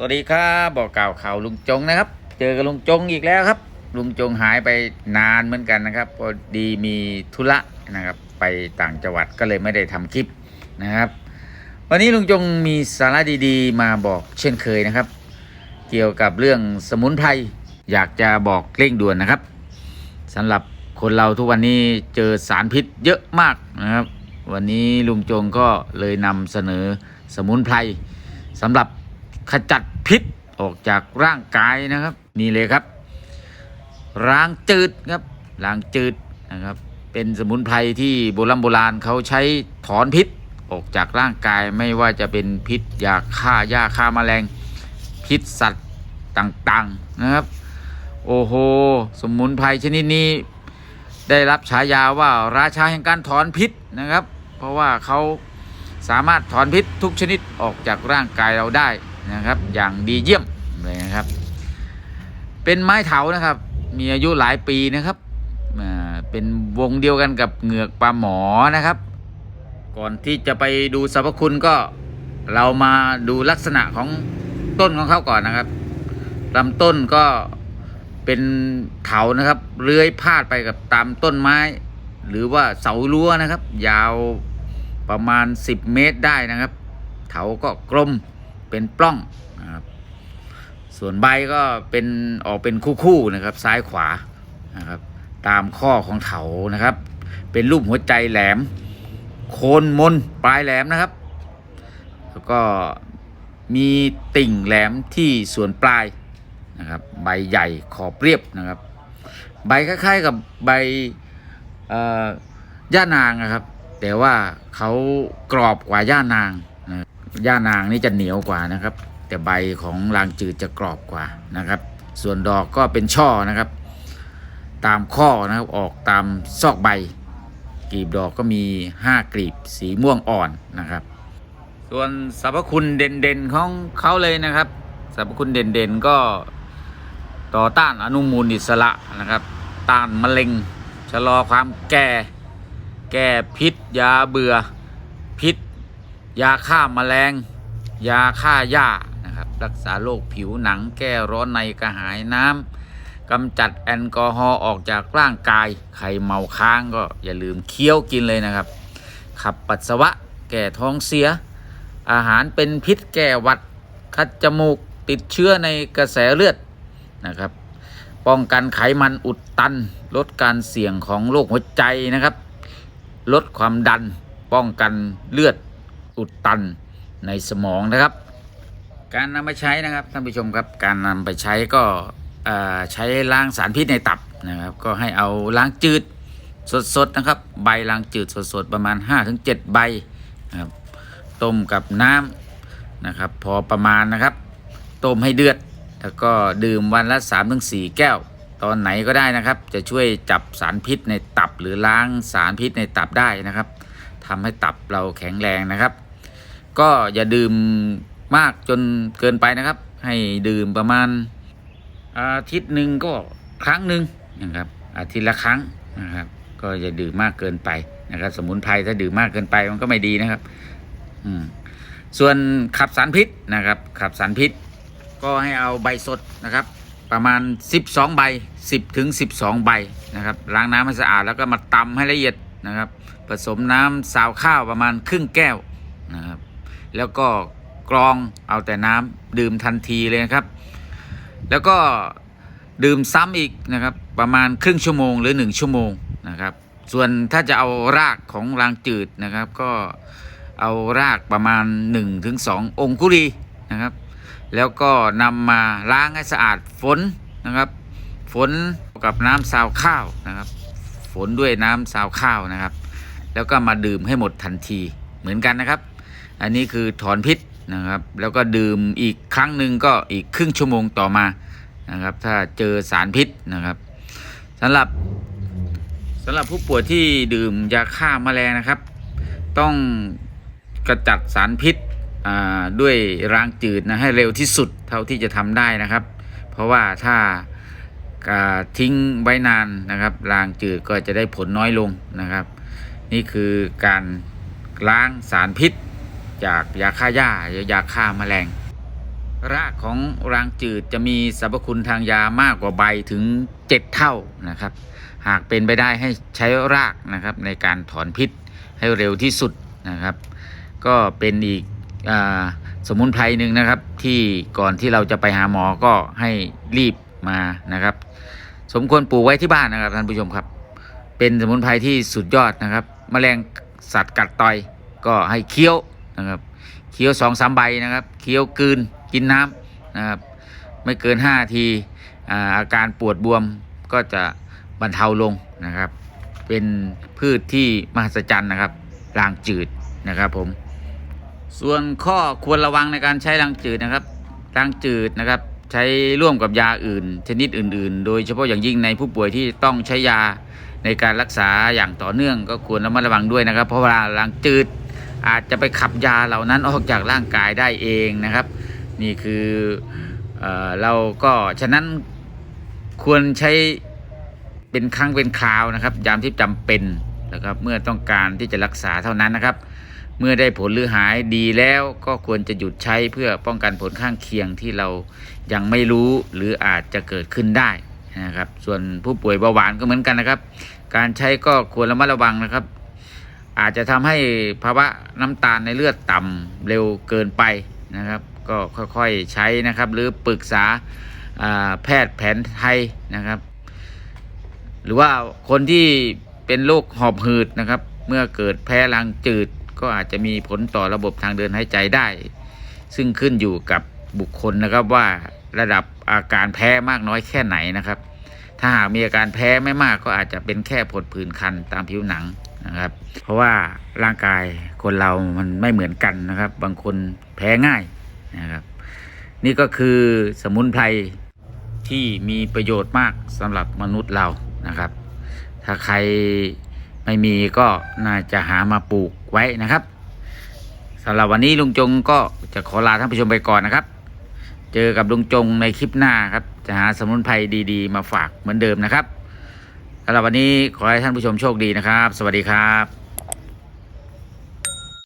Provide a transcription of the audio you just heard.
สวัสดีครับบอกกล่าวข่าวลุงจงนะครับ เจอกับลุงจงอีกแล้วครับ ลุงจงหายไปนานเหมือนกันนะครับพอดีมีธุระนะครับ ไปต่างจังหวัดก็เลยไม่ได้ทำคลิปนะครับ วันนี้ลุงจงมีสาระดีๆ มาบอกเช่นเคยนะครับ เกี่ยวกับเรื่องสมุนไพรอยากจะบอกเร่งด่วนนะครับสำหรับคนเราทุกวันนี้เจอสารพิษเยอะมากนะครับ วันนี้ลุงจงก็เลยนำเสนอสมุนไพรสำหรับขจัด พิษออกจากร่างกายนะครับ นี่เลยครับล้างจืดครับล้างจืดนะครับ เป็นสมุนไพรที่โบราณโบราณเขาใช้ถอนพิษออกจากร่างกายไม่ว่าจะเป็นพิษยาฆ่าหญ้าฆ่าแมลงพิษสัตว์ต่างๆนะครับ โอ้โห สมุนไพรชนิดนี้ได้รับฉายาว่าราชาแห่งการถอนพิษนะครับ เพราะว่าเขาสามารถถอนพิษทุกชนิดออกจากร่างกายเราได้ นะครับ อย่างดีเยี่ยมเลยนะครับ เป็นไม้เถานะครับ มีอายุหลายปีนะครับเป็นวงเดียวกันกับเหงือกปลาหมอนะครับ ก่อนที่จะไปดูสรรพคุณก็เรามาดูลักษณะของต้นของเขาก่อนนะครับลำต้นก็เป็นเถานะครับเลื้อยพาดไปกับตามต้นไม้ หรือว่าเสารั้วนะครับ ยาวประมาณ 10 เมตรได้นะครับ เถาก็กลม เป็นปล้องนะครับส่วนใบก็เป็นออกเป็นคู่ๆนะครับ ซ้ายขวานะครับตามข้อของเถานะครับ เป็นรูปหัวใจแหลม โคนมนปลายแหลมนะครับ แล้วก็มีติ่งแหลมที่ส่วนปลายนะครับ ใบใหญ่ขอบเรียบนะครับ ใบคล้ายๆกับใบย่านางนะครับ แต่ว่าเขากรอบกว่าย่านาง ย่านางนี่จะเหนียวกว่านะครับ แต่ใบของลางจืดจะกรอบกว่านะครับ ส่วนดอกก็เป็นช่อนะครับ ตามข้อนะครับออกตามซอกใบ กลีบดอกก็มี 5 กลีบสีม่วงอ่อนนะครับ ส่วนสรรพคุณเด่นๆของเขาเลยนะครับสรรพคุณเด่นๆก็ต่อต้านอนุมูลอิสระนะครับ ต้านมะเร็ง ชะลอความแก่ แก้พิษยาเบื่อ ยาฆ่าแมลง ยาฆ่าหญ้านะครับ รักษาโรคผิวหนังแก้ร้อนในกระหายน้ำกำจัดแอลกอฮอล์ออกจากร่างกาย ใครเมาค้างก็อย่าลืมเคี้ยวกินเลยนะครับ ขับปัสสาวะแก้ท้องเสีย อาหารเป็นพิษแก้หวัด คัดจมูกติดเชื้อในกระแสเลือดนะครับ ป้องกันไขมันอุดตัน ลดการเสี่ยงของโรคหัวใจนะครับ ลดความดัน ป้องกันเลือด อุดตันในสมองนะครับ การนำไปใช้นะครับท่านผู้ชมครับ การนำไปใช้ก็ใช้ล้างสารพิษในตับนะครับ ก็ให้เอาล้างจืดสดๆนะครับ ใบล้างจืดสดๆประมาณ 5-7 ใบนะครับต้มกับน้ำนะครับ พอประมาณนะครับ ต้มให้เดือด แล้วก็ดื่มวันละ3-4 แก้ว ตอนไหนก็ได้นะครับ จะช่วยจับสารพิษในตับหรือล้างสารพิษในตับได้นะครับทำให้ตับเราแข็งแรงนะครับ ก็อย่าดื่มมากจนเกินไปนะครับ ให้ดื่มประมาณ อาทิตย์หนึ่งก็ครั้งหนึ่งนะครับ อาทิตย์ละครั้งนะครับ ก็อย่าดื่มมากเกินไปนะครับ สมุนไพรถ้าดื่มมากเกินไปมันก็ไม่ดีนะครับ อืมส่วนขับสารพิษนะครับ ขับสารพิษ ก็ให้เอาใบสดนะครับ ประมาณ 12 ใบ 10ถึง12 ใบนะครับล้างน้ำให้สะอาดแล้วก็มาตำให้ละเอียดนะครับ ผสมน้ำสาวข้าวประมาณครึ่งแก้วนะครับ แล้วก็กรองเอาแต่น้ำดื่มทันทีเลยนะครับ แล้วก็ดื่มซ้ำอีกนะครับ ประมาณครึ่งชั่วโมงหรือ 1 ชั่วโมงนะครับ ส่วนถ้าจะเอารากของรางจืดนะครับ ก็เอารากประมาณ 1-2 องคุลีนะครับ แล้วก็นำมาล้างให้สะอาดฝนนะครับ ฝนกับน้ำซาวข้าวนะครับ ฝนด้วยน้ำซาวข้าวนะครับ แล้วก็มาดื่มให้หมดทันทีเหมือนกันนะครับ อันนี้คือถอนพิษนะครับ แล้วก็ดื่มอีกครั้งหนึ่งก็อีกครึ่งชั่วโมงต่อมานะครับ ถ้าเจอสารพิษนะครับสำหรับสำหรับผู้ป่วยที่ดื่มยาฆ่าแมลงนะครับ ต้องกระจัดสารพิษด้วยรางจืดนะให้เร็วที่สุดเท่าที่จะทำได้นะครับ เพราะว่าถ้าอ่าทิ้งไว้นานนะครับ รางจืดก็จะได้ผลน้อยลงนะครับ นี่คือการล้างสารพิษ จากยาฆ่าหญ้ายาฆ่าแมลง รากของรางจืดจะมีสรรพคุณทางยามากกว่าใบถึง 7 เท่านะครับ หากเป็นไปได้ให้ใช้รากนะครับในการถอนพิษให้เร็วที่สุดนะครับ ก็เป็นอีกอสมุนไพรหนึ่งนะครับที่ก่อนที่เราจะไปหาหมอก็ให้รีบมานะครับ สมควรปลูกไว้ที่บ้านนะครับท่านผู้ชมครับ เป็นสมุนไพรที่สุดยอดนะครับแมลงสัตว์กัดต่อยก็ให้เคี้ยว นะครับเคี้ยวสองสามใบนะครับเคี้ยวกลืนกินน้ำนะครับไม่เกินห้าทีอาการปวดบวมก็จะบรรเทาลงนะครับ เป็นพืชที่มหัศจรรย์นะครับรางจืดนะครับผมส่วนข้อควรระวังในการใช้รางจืดนะครับรางจืดนะครับใช้ร่วมกับยาอื่น ชนิดอื่น ๆ โดยเฉพาะอย่างยิ่งในผู้ป่วยที่ต้องใช้ยาในการรักษาอย่างต่อเนื่องก็ควรระมัดระวังด้วยนะครับ เพราะเวลารางจืด อาจจะไปขับยาเหล่านั้นออกจากร่างกายได้เองนะครับ นี่คือเอเราก็ฉะนั้นควรใช้เป็นครั้งเป็นคราวนะครับ ยามที่จำเป็นนะครับเมื่อต้องการที่จะรักษาเท่านั้นนะครับ เมื่อได้ผลหรือหายดีแล้วก็ควรจะหยุดใช้เพื่อป้องกันผลข้างเคียงที่เรายังไม่รู้หรืออาจจะเกิดขึ้นได้นะครับ ส่วนผู้ป่วยเบาหวานก็เหมือนกันนะครับ การใช้ก็ควรระมัดระวังนะครับ อาจจะทำให้ภาวะน้ำตาลในเลือดต่ำเร็วเกินไปนะครับ ก็ค่อยๆใช้นะครับ หรือปรึกษาาแพทย์แผนไทยนะครับ หรือว่าคนที่เป็นโรคหอบหืดนะครับ เมื่อเกิดแพ้รังจืด ก็อาจจะมีผลต่อระบบทางเดินหายใจได้ ซึ่งขึ้นอยู่กับบุคคลนะครับว่าระดับอาการแพ้มากน้อยแค่ไหนนะครับ ถ้าหากมีอาการแพ้ไม่มากก็อาจจะเป็นแค่ผดผื่นคันตามผิวหนัง นะครับ เพราะว่าร่างกายคนเรามันไม่เหมือนกันนะครับ บางคนแพ้ง่ายนะครับ นี่ก็คือสมุนไพรที่มีประโยชน์มากสำหรับมนุษย์เรานะครับ ถ้าใครไม่มีก็น่าจะหามาปลูกไว้นะครับสำหรับวันนี้ลุงจงก็จะขอลาท่านผู้ชมไปก่อนนะครับ เจอกับลุงจงในคลิปหน้าครับ จะหาสมุนไพรดี ๆ มาฝากเหมือนเดิมนะครับ สำหรับวันนี้ขอให้ท่านผู้ชมโชคดีนะครับ สวัสดีครับ